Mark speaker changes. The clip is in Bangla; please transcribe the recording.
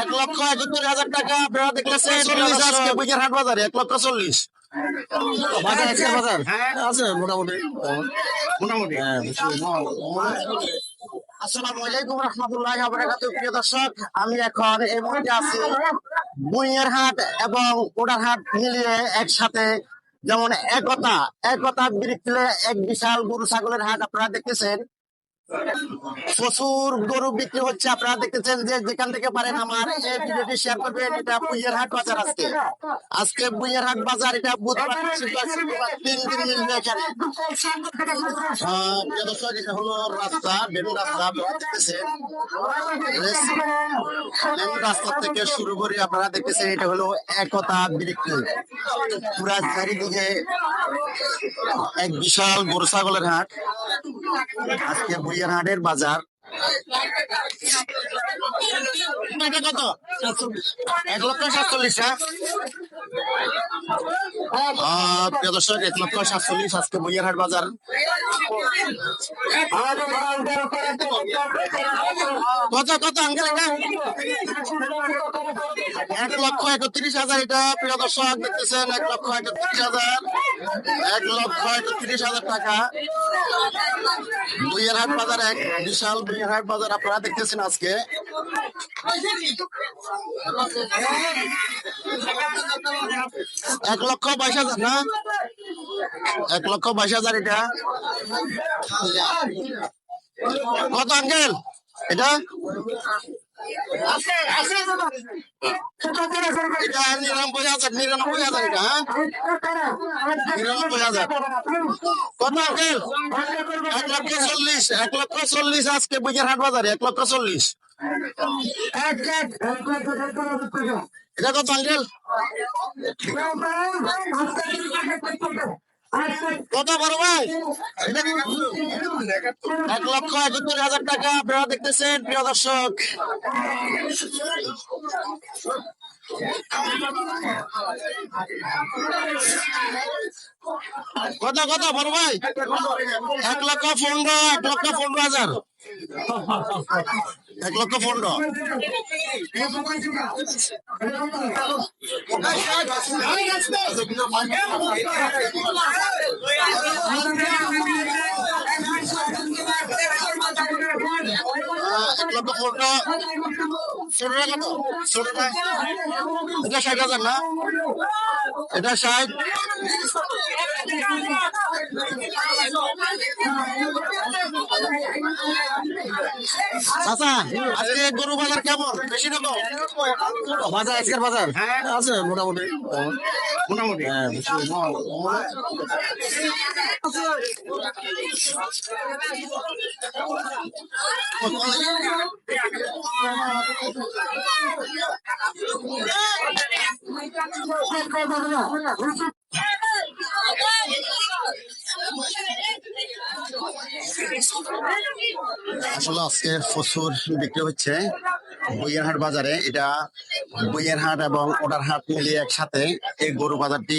Speaker 1: এক লক্ষ হাজার টাকা আপনারা দেখতেছেন চল্লিশ আজকে বুঝের হাট বাজারে এক লক্ষ চল্লিশ। বাজার আজকে বাজার আছে মোটামুটি। মোটামুটি। আসসালামু আলাইকুম রহমতুল্লাহ বারাকাতুহু প্রিয় দর্শক। আমি এখন এই মুহূর্তে আছি বুইয়ের হাট এবং ওডার হাট মিলিয়ে একসাথে। যেমন একতা একতা বৃত্তিলে এক বিশাল গরু ছাগলের হাট আপনারা দেখতেছেন। প্রচুর গরু বিক্রি হচ্ছে। আপনারা দেখতেছেন যে যেখান থেকে পারেন আমার এই ভিডিওটি শেয়ার করবেন। এটা বুইয়ের হাট বাজার আজকে। আজকে বুইয়ের হাট বাজার এটা বুধবার শুক্রবার, তিন দিন মিলবে এখানে। দর্শক, এটা হলো রাস্তা বেনু রাস্তা আপনারা দেখতেছেন। রাস্তা থেকে শুরু করে আপনারা দেখতেছেন এটা হলো একতা বৃত্তি পুরা চারিদিকে এক বিশাল গরু ছাগলের হাট। আজকে বুইয়ার হাটের বাজার কত এক লক্ষ সাতচল্লিশ হ্যাঁ? প্রিয় দর্শক এক লক্ষ সাতচল্লিশ আজকে বুইয়ার হাট বাজার এক লক্ষ একত্রিশ হাজার এটা, প্রিয় দর্শক, দেখতেছেন, এক লক্ষ একত্রিশ হাজার। এক লক্ষ একত্রিশ হাজার টাকা। বুইয়ার হাট বাজার এক বিশাল বুইয়ার হাট বাজার আপনারা দেখতেছেন আজকে। এক লক্ষ বাইশ হাজার, না? এক লক্ষ বাইশ হাজার এটা। কত, আঙ্কেল? এটা? নিরানব্বই হাজার নিরানব্বই হাজার এটা হ্যাঁ? নিরানব্বই হাজার। এক লক্ষ চল্লিশ, এক লক্ষ চল্লিশ আজকে বুঝের হাট বাজারে, এক লক্ষ চল্লিশ। এটা কত আঙ্কেল? কত বড় ভাই? এক লক্ষ একত্রিশ হাজার টাকা আপনারা দেখতেছেন, প্রিয় দর্শক। কত কত, বড় ভাই? এক লক্ষ পনেরো, এক লক্ষ পনেরো হাজার। এক লক্ষ পনেরো। এক লক্ষ পনেরো। ষোলো টাকা তো এটা ষাট হাজার না? এটা ষাট। আচ্ছা আজকে গরু বাজার কেমন? বেশি না বাজার আজকের বাজার? হ্যাঁ আছে মোটামুটি। মোটামুটি। হ্যাঁ আসলে আজকে প্রচুর বিক্রি হচ্ছে। বইয়েরহাট বাজারে এটা বইয়েরহাট এবং ওটারহাট মিলিয়ে একসাথে এই গরু বাজারটি